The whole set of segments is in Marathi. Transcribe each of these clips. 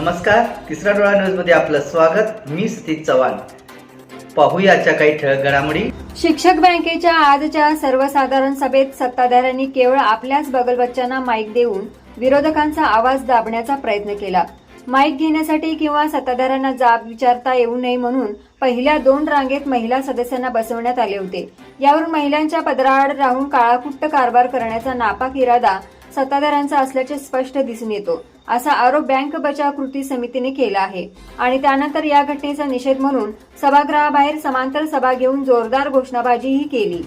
नमस्कार तिसरा डोळा न्यूजमध्ये आपलं स्वागत. मी सतीश चव्हाण. पाहूया काही ठळक घडामोडी. शिक्षक बँकेच्या आजच्या सर्वसाधारण सभेत सत्ताधाऱ्यांनी केवळ आपल्याच बगलबच्च्यांना माईक देऊन विरोधकांचा आवाज दाबण्याचा प्रयत्न केला. माईक घेण्यासाठी किंवा सत्ताधाऱ्यांना जाब विचारता येऊ नये म्हणून पहिल्या दोन रांगेत महिला सदस्यांना बसवण्यात आले होते. यावरून महिलांच्या पदराआड राहून काळाकुट्ट कारभार करण्याचा नापाक इरादा सत्ताधाऱ्यांचा असल्याचे स्पष्ट दिसून येतो. असा आरोप बँक बचाव कृती समितीने केला आहे. आणि त्यानंतर या घटनेचा निषेध म्हणून सभागृहाबाहेर समांतर सभा घेऊन जोरदार घोषणाबाजीही केली.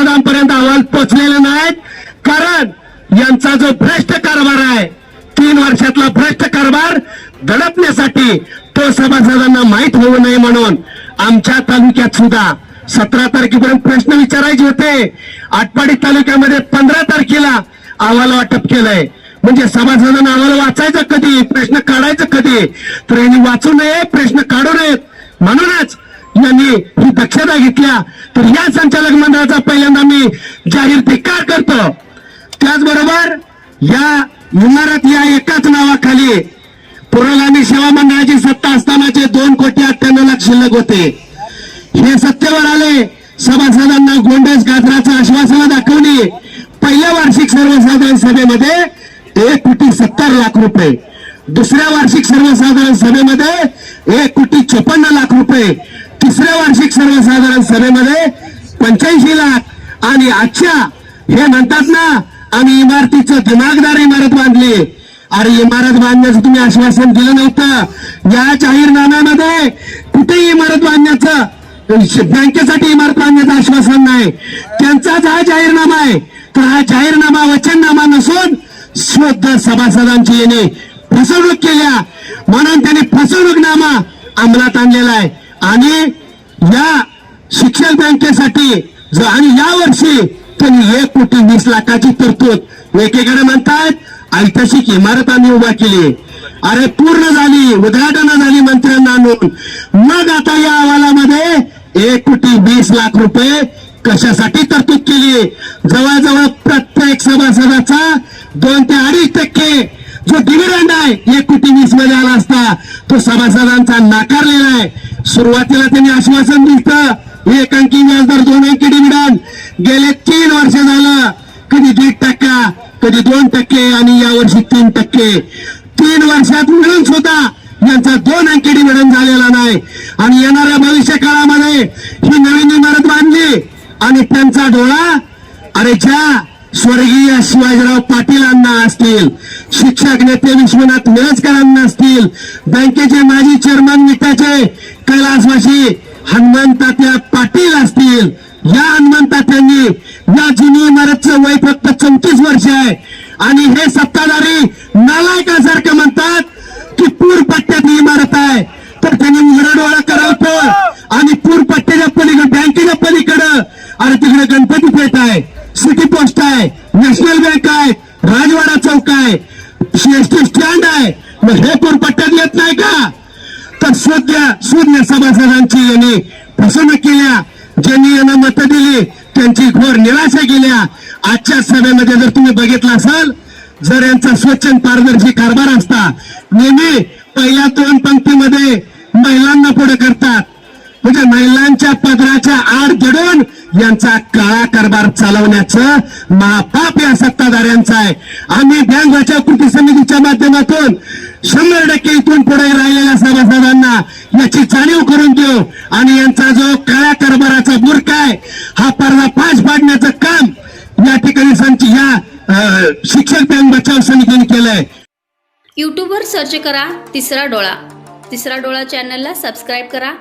सभासदांपर्यंत अहवाल पोचलेले नाहीत. कारण यांचा जो भ्रष्ट कारभार आहे तीन वर्षातला भ्रष्ट कारभार दडपण्यासाठी तो सभासदांना माहीत होऊ नये म्हणून आमच्या तालुक्यात सुद्धा सतरा तारखेपर्यंत प्रश्न विचारायचे होते. आटपाडी तालुक्यामध्ये पंधरा तारखेला अहवाल वाटप केलंय. म्हणजे सभासदांना अहवाल वाचायचा कधी प्रश्न काढायचा कधी? तर यांनी वाचू नये प्रश्न काढू नयेत. म्हणूनच यांनी ही दक्षता घेतल्या तर या संचालक मंडळाचा पहिल्यांदा मी जाहीर धिक्कार करतो. त्याचबरोबर या इमारत या एकाच नावाखाली पुरोगामी सेवा मंडळाची सत्ता असतानाचे दोन कोटी अठ्ठ्याण्णव लाख शिल्लक होते. हे सत्तेवर आले सभासदांना गोंडस गाजराचं आश्वासन दाखवली पहिल्या वार्षिक सर्वसाधारण सभेमध्ये एक कोटी सत्तर लाख रुपये. दुसऱ्या वार्षिक सर्वसाधारण सभेमध्ये एक कोटी चोपन्न लाख रुपये. तिसऱ्या वार्षिक सर्वसाधारण सभेमध्ये पंच्याऐंशी लाख आणि आजच्या हे म्हणतात ना आम्ही इमारतीचं दिमागदार इमारत बांधली. अरे इमारत बांधण्याचं तुम्ही आश्वासन दिलं नव्हतं. या जाहीरनाम्यामध्ये कुठेही इमारत बांधण्याचं बँकेसाठी इमारत बांधण्याचं आश्वासन नाही. त्यांचाच हा जाहीरनामा आहे. तर हा जाहीरनामा वचननामा नसून शुद्ध सभासदांची येणे फसवणूक केल्या म्हणून त्यांनी फसवणूकनामा अंमलात आणलेला आहे. आणि या शिक्षण बँकेसाठी आणि या वर्षी त्यांनी एक कोटी वीस लाखाची तरतूद एकेकडे म्हणतात ऐतिहासिक इमारत आम्ही उभा केली. अरे पूर्ण झाली उद्घाटन झाली मंत्र्यांना आणून. मग आता या अहवालामध्ये एक कोटी वीस लाख रुपये कशासाठी तरतूद केली? जवळजवळ प्रत्येक सभासदाचा दोन ते अडीच टक्के जो डिव्हिडंड आहे एक कोटी वीसमध्ये आला असता तो सभासदांचा नाकारलेला आहे. सुरुवातीला त्यांनी आश्वासन दिलं. एकांकी व्याजदर दोन अंकी डिव्हिडंड गेले तीन वर्ष झालं. कधी दीड टक्का कधी दोन टक्के आणि यावर्षी तीन टक्के. तीन वर्षात मिळून सुद्धा यांचा दोन अंकी डिव्हिडंड झालेला नाही. आणि येणाऱ्या भविष्य काळामध्ये ही नवीन इमारत बांधली आणि त्यांचा डोळा अरे ज्या स्वर्गीय शिवाजीराव पाटीलांना असतील शिक्षक नेते विश्वनाथ मिरजकरांना असतील बँकेचे माजी चेअरमन मिठाचे कैलासवासी हनुमंतात्या पाटील असतील. या हनुमंतात्यांनी या जुनी इमारतचं वय फक्त चौतीस वर्ष आहे. आणि हे सत्ताधारी नालायकासारखं म्हणतात की पूर पट्ट्यातली इमारत आहे. तर त्यांनी उघडा डोळा आणि पूर पट्ट्याच्या पलीकडे बँकेच्या पलीकडं आणि तिकडे गणपती पेठ आहे सिटी पोस्ट आहे नॅशनल बँक आहे राजवाडा चौक आहे सीएसटी स्टँड आहे मग हे पूर पट्ट्यात येत नाही का तर शून्य शून्य सभासदांची यांनी फसवणूक केल्या. ज्यांनी यांना मतं दिली त्यांची घोर निराशा केल्या. आजच्या सभेमध्ये जर तुम्ही बघितलं असाल जर यांचा स्वच्छ आणि पारदर्शी कारभार असता नेहमी पहिल्या दोन पंक्तीमध्ये महिलांना पुढे करतात. म्हणजे महिलांच्या पदराच्या आड जडून यांचा काळा कारभार चालवण्याचं महापाप या सत्ताधाऱ्यांचा आहे. आम्ही बँक बचाव कृती समितीच्या माध्यमातून शंभर टक्के इथून पुढे राहिलेल्या सभासदांना याची जाणीव करून देऊ. आणि यांचा जो काळ्या कारभाराचा बुरका आहे हा पर्दा पाच पाडण्याचं काम या ठिकाणी संच या शिक्षक बँक बचाव समितीने केलंय. यूट्यूबवर सर्च करा तिसरा डोळा. तिसरा डोळा चॅनलला सबस्क्राईब करा.